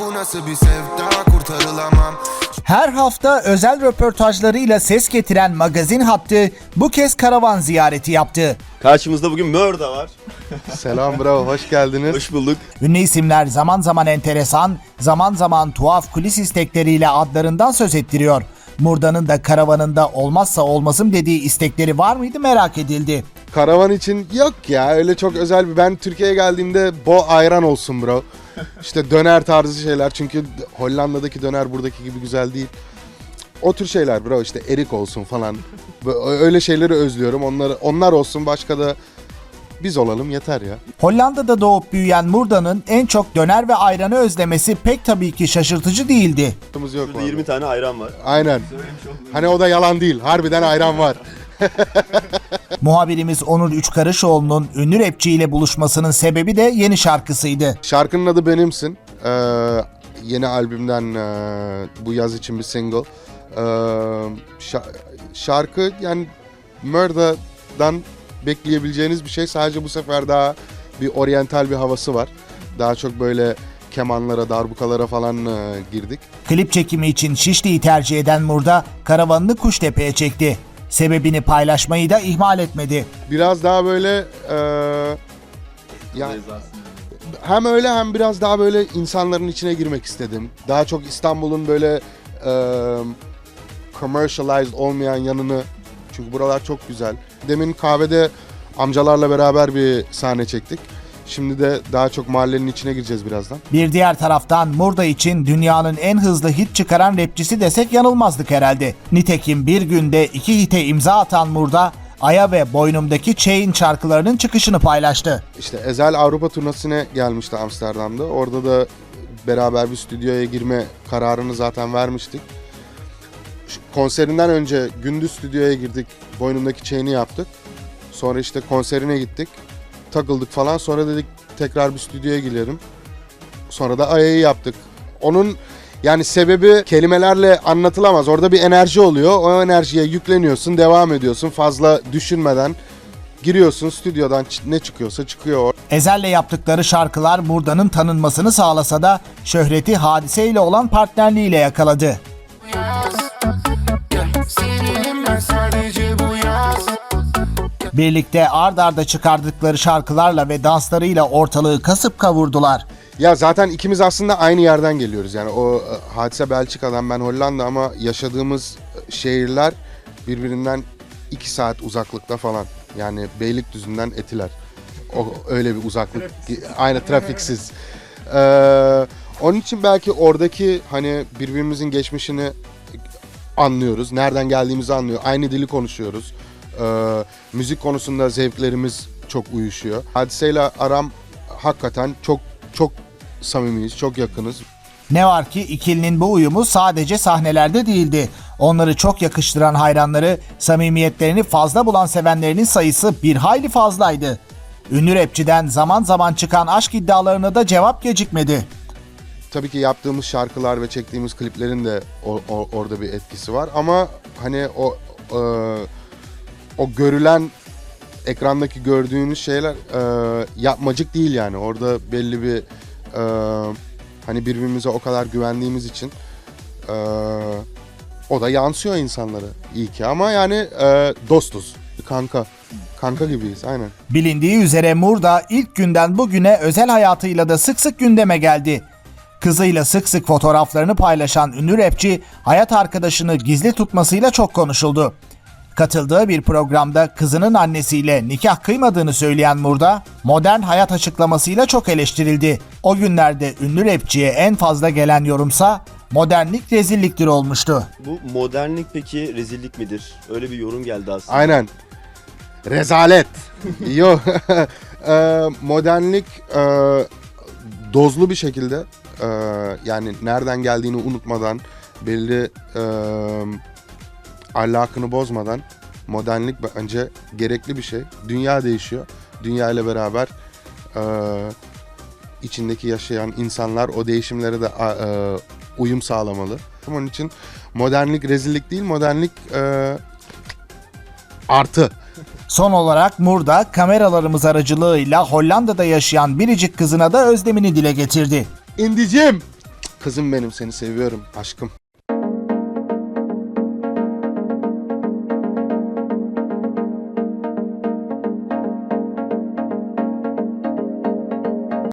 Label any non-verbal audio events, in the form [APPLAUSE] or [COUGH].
Bu nasıl bir sevda kurtarılamam Her hafta özel röportajlarıyla ses getiren magazin hattı bu kez karavan ziyareti yaptı. Karşımızda bugün Mörda var. Selam bravo hoş geldiniz. Hoş bulduk. Ünlü isimler zaman zaman enteresan, zaman zaman tuhaf kulis istekleriyle adlarından söz ettiriyor. Murda'nın da karavanında olmazsa olmazım dediği istekleri var mıydı merak edildi. Karavan için yok ya öyle çok özel bir. Ben Türkiye'ye geldiğimde bo ayran olsun bro. İşte döner tarzı şeyler çünkü Hollanda'daki döner buradaki gibi güzel değil. O tür şeyler bro işte erik olsun falan. Öyle şeyleri özlüyorum. Onları onlar olsun başka da biz olalım yeter ya. Hollanda'da doğup büyüyen Murda'nın en çok döner ve ayranı özlemesi pek tabii ki şaşırtıcı değildi. Yok vallahi. 20 tane ayran var. Aynen. Hani o da yalan değil. Harbiden ayran var. [LAUGHS] Muhabirimiz Onur Üçkarışoğlu'nun ünlü rapçi ile buluşmasının sebebi de yeni şarkısıydı. Şarkının adı Benimsin. Ee, yeni albümden e, bu yaz için bir single. Ee, şa- şarkı yani Murda'dan bekleyebileceğiniz bir şey. Sadece bu sefer daha bir oryantal bir havası var. Daha çok böyle kemanlara, darbukalara falan e, girdik. Klip çekimi için Şişli'yi tercih eden Murda karavanını Kuştepe'ye çekti. Sebebini paylaşmayı da ihmal etmedi. Biraz daha böyle e, yani hem öyle hem biraz daha böyle insanların içine girmek istedim. Daha çok İstanbul'un böyle e, commercialized olmayan yanını çünkü buralar çok güzel. Demin kahvede amcalarla beraber bir sahne çektik. Şimdi de daha çok mahallenin içine gireceğiz birazdan. Bir diğer taraftan Murda için dünyanın en hızlı hit çıkaran rapçisi desek yanılmazdık herhalde. Nitekim bir günde iki hite imza atan Murda, Aya ve Boynumdaki Chain şarkılarının çıkışını paylaştı. İşte Ezel Avrupa turnasına gelmişti Amsterdam'da. Orada da beraber bir stüdyoya girme kararını zaten vermiştik. Konserinden önce gündüz stüdyoya girdik. Boynumdaki chain'i yaptık. Sonra işte konserine gittik. Takıldık falan. Sonra dedik tekrar bir stüdyoya girelim. Sonra da Aya'yı yaptık. Onun yani sebebi kelimelerle anlatılamaz. Orada bir enerji oluyor. O enerjiye yükleniyorsun, devam ediyorsun. Fazla düşünmeden giriyorsun stüdyodan ne çıkıyorsa çıkıyor. Ezel'le yaptıkları şarkılar Murda'nın tanınmasını sağlasa da şöhreti hadiseyle olan partnerliğiyle yakaladı. Birlikte ard arda çıkardıkları şarkılarla ve danslarıyla ortalığı kasıp kavurdular. Ya zaten ikimiz aslında aynı yerden geliyoruz. Yani o e, hadise Belçika'dan ben Hollanda ama yaşadığımız e, şehirler birbirinden 2 saat uzaklıkta falan. Yani Beylikdüzü'nden Etiler. O öyle bir uzaklık. aynı trafiksiz. Ee, onun için belki oradaki hani birbirimizin geçmişini anlıyoruz. Nereden geldiğimizi anlıyor. Aynı dili konuşuyoruz. Ee, müzik konusunda zevklerimiz çok uyuşuyor. Hadiseyle aram hakikaten çok çok samimiyiz, çok yakınız. Ne var ki ikilinin bu uyumu sadece sahnelerde değildi. Onları çok yakıştıran hayranları, samimiyetlerini fazla bulan sevenlerinin sayısı bir hayli fazlaydı. Ünlü rapçiden zaman zaman çıkan aşk iddialarına da cevap gecikmedi. Tabii ki yaptığımız şarkılar ve çektiğimiz kliplerin de o- o- orada bir etkisi var ama hani o e, o görülen ekrandaki gördüğünüz şeyler e, yapmacık değil yani. Orada belli bir e, hani birbirimize o kadar güvendiğimiz için e, o da yansıyor insanlara iyi ki ama yani e, dostuz. Kanka. Kanka gibiyiz aynen. Bilindiği üzere Murda ilk günden bugüne özel hayatıyla da sık sık gündeme geldi. Kızıyla sık sık fotoğraflarını paylaşan ünlü rapçi hayat arkadaşını gizli tutmasıyla çok konuşuldu. Katıldığı bir programda kızının annesiyle nikah kıymadığını söyleyen Murda, modern hayat açıklamasıyla çok eleştirildi. O günlerde ünlü rapçiye en fazla gelen yorumsa modernlik rezilliktir olmuştu. Bu modernlik peki rezillik midir? Öyle bir yorum geldi aslında. Aynen. Rezalet. [LAUGHS] Yok. [LAUGHS] Eee, modernlik eee, dozlu bir şekilde eee, yani nereden geldiğini unutmadan belli eee ahlakını bozmadan modernlik bence gerekli bir şey. Dünya değişiyor. Dünya ile beraber eee, içindeki yaşayan insanlar o değişimlere de eee, uyum sağlamalı. Onun için modernlik rezillik değil, modernlik eee, artı. Son olarak Murda kameralarımız aracılığıyla Hollanda'da yaşayan biricik kızına da özlemini dile getirdi. İndicim. Kızım benim seni seviyorum aşkım.